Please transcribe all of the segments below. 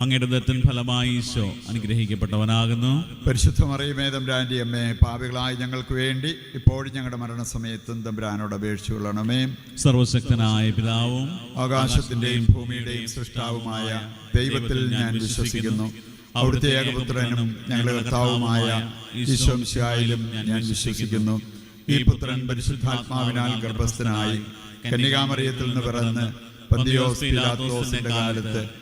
അങ്ങയുടെ ദത്തൻ ഫലമായി ഈശോ അനുഗ്രഹിക്കപ്പെട്ടവനാകുന്നു. പരിശുദ്ധ മറിയമേ തമ്പുരാന്റെ അമ്മേ പാപികളായ ഞങ്ങൾക്ക് വേണ്ടി ഇപ്പോഴും ഞങ്ങളുടെ മരണസമയത്തും തമ്പുരാനോട് അപേക്ഷിച്ചു കൊള്ളണമേ. സർവശക്തനായ പിതാവും ആകാശത്തിന്റെയും ഭൂമിയുടെയും സൃഷ്ടാവുമായ ദൈവത്തിൽ ഞാൻ വിശ്വസിക്കുന്നു. അവിടുത്തെ ഏകപുത്രനും ഞങ്ങളുടെ കർത്താവുമായ ഈശ്വംശായാലും ഞാൻ വിശ്വസിക്കുന്നു. ഈ പുത്രൻ പരിശുദ്ധാത്മാവിനാൽ ഗർഭസ്ഥനായി കന്യകാമറിയത്തിൽ നിന്ന് പിറന്ന് പന്തിയോസ് പിലാത്തോസിന്റെ കാലത്ത്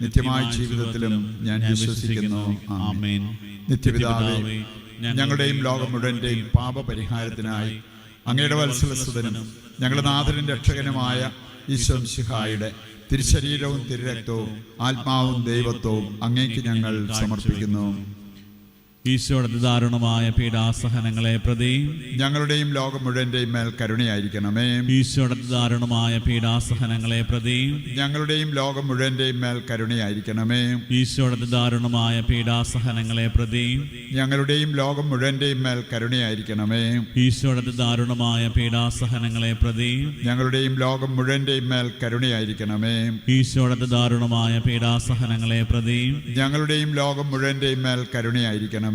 നിത്യമായ ജീവിതത്തിലും ഞാൻ വിശ്വസിക്കുന്നു. ആമേൻ. നിത്യപിതാവേ ഞങ്ങളുടെയും ലോകം മുഴുവന്റെയും പാപപരിഹാരത്തിനായി അങ്ങയുടെ വത്സലസുതനും ഞങ്ങളുടെ നാഥനും രക്ഷകനുമായ ഈശ്വംശിഹായുടെ തിരുശരീരവും തിരുരക്തവും ആത്മാവും ദൈവത്വവും അങ്ങേക്ക് ഞങ്ങൾ സമർപ്പിക്കുന്നു. ഈശോയുടെ ദാരുണമായ പീഡാസഹനങ്ങളെ പ്രതി ഞങ്ങളുടെയും ലോകം മുഴുവന്റെയും മേൽ കരുണയായിരിക്കണമേ. ഈശോയുടെ ദാരുണമായ പീഡാസഹനങ്ങളെ പ്രതി ഞങ്ങളുടെയും ലോകം മുഴുവന്റെയും മേൽ കരുണയായിരിക്കണമേ. ഈശോയുടെ ദാരുണമായ പീഡാസഹനങ്ങളെ പ്രതി ഞങ്ങളുടെയും ലോകം മുഴുവന്റെയും മേൽ കരുണയായിരിക്കണമേ. ഈശോയുടെ ദാരുണമായ പീഡാസഹനങ്ങളെ പ്രതി ഞങ്ങളുടെയും ലോകം മുഴുവന്റെയും മേൽ കരുണയായിരിക്കണമേ. ഈശോയുടെ ദാരുണമായ പീഡാസഹനങ്ങളെ പ്രതി ഞങ്ങളുടെയും ലോകം മുഴുവന്റെയും മേൽ കരുണയായിരിക്കണമേ.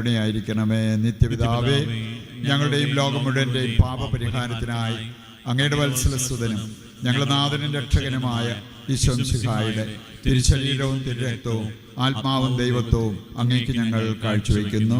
കരുണയായിരിക്കണമേ. നിത്യപിതാവേ ഞങ്ങളുടെയും ലോകം മുഴുവന്റെയും പാപപരിഹാരത്തിനായി അങ്ങയുടെ വത്സലസുതനും ഞങ്ങളുടെ നാഥനും രക്ഷകനുമായ ഈശ്വംസിഹായുടെ തിരുശരീരവും തിരുരക്തവും ആത്മാവും ദൈവത്വവും അങ്ങേക്ക് ഞങ്ങൾ കാഴ്ചവെക്കുന്നു.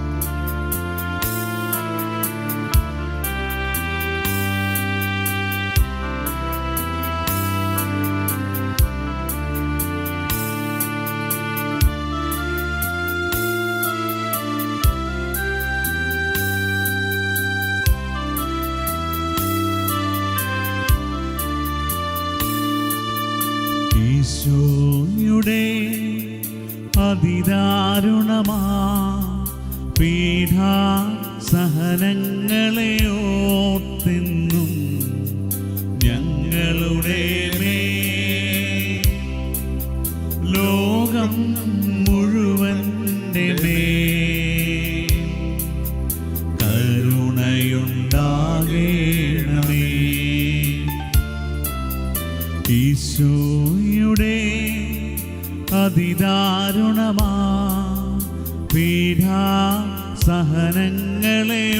അതിദാരുണമാ പീഠാ സഹനങ്ങളെ ഓർത്തെന്നും ഞങ്ങളുടെ മേ ലോകം മുഴുവന്റെ മേ കരുണയുണ്ടാകേണമേ. ഈശോയുടെ അതിദാരുണമാ. പീഠാ സഹനങ്ങളെ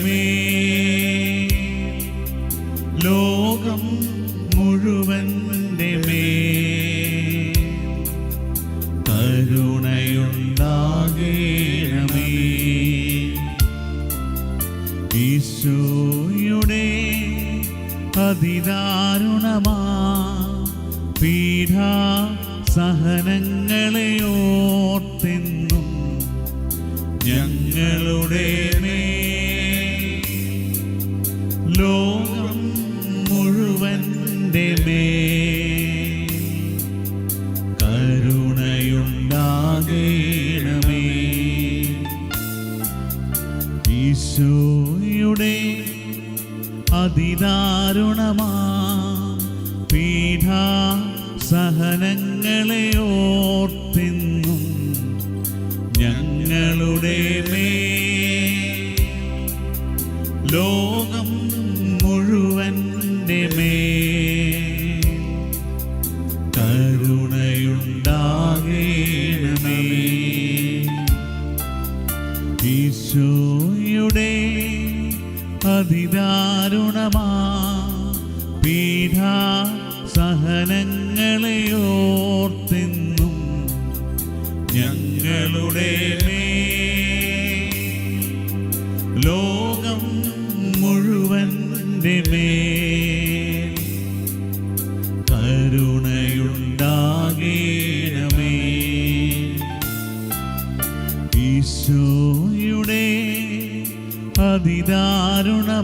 ലോകം മുഴുവൻ മേ കരുണയുണ്ടാകേണമേ. ഈശോയുടെ അതിദാരുണമാ പീഠ സഹനങ്ങളെ അതിദാരുണമാ പീഠാ സഹനങ്ങളെ ഓർത്തിന്നും ഞങ്ങളുടെ മേ ലോകം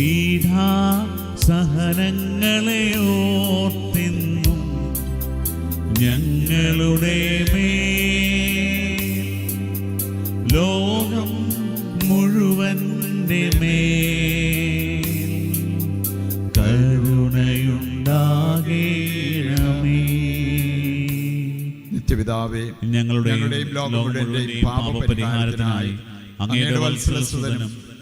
പീഠാ സഹനങ്ങളെ ഓർത്തെന്നും ഞങ്ങളുടെ മേ ലോകം മുഴുവന്റെ മേ കരുണയുണ്ടാകേണമേ. നിത്യപിതാവേ ഞങ്ങളുടെയും ഞങ്ങളുടെയും ലോകം മുഴുവന്റെയും പാപപരിഹാരത്തിനായി അങ്ങയുടെ വത്സലസുതനും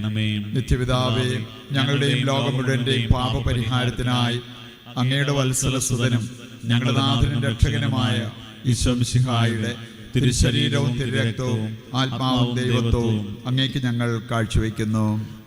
കരുണയായിരിക്കണമേ നിത്യപിതാവേ ഞങ്ങളുടെയും ലോകം മുഴുവന്റെയും പാപപരിഹാരത്തിനായി അങ്ങയുടെ വത്സലസുതനും ഞങ്ങളുടെ നാഥനും രക്ഷകനുമായ ഈശ്വംസിഹായുടെ തിരുശരീരവും തിരുരക്തവും ആത്മാവും ദൈവത്വവും അങ്ങേക്ക് ഞങ്ങൾ കാഴ്ചവെക്കുന്നു.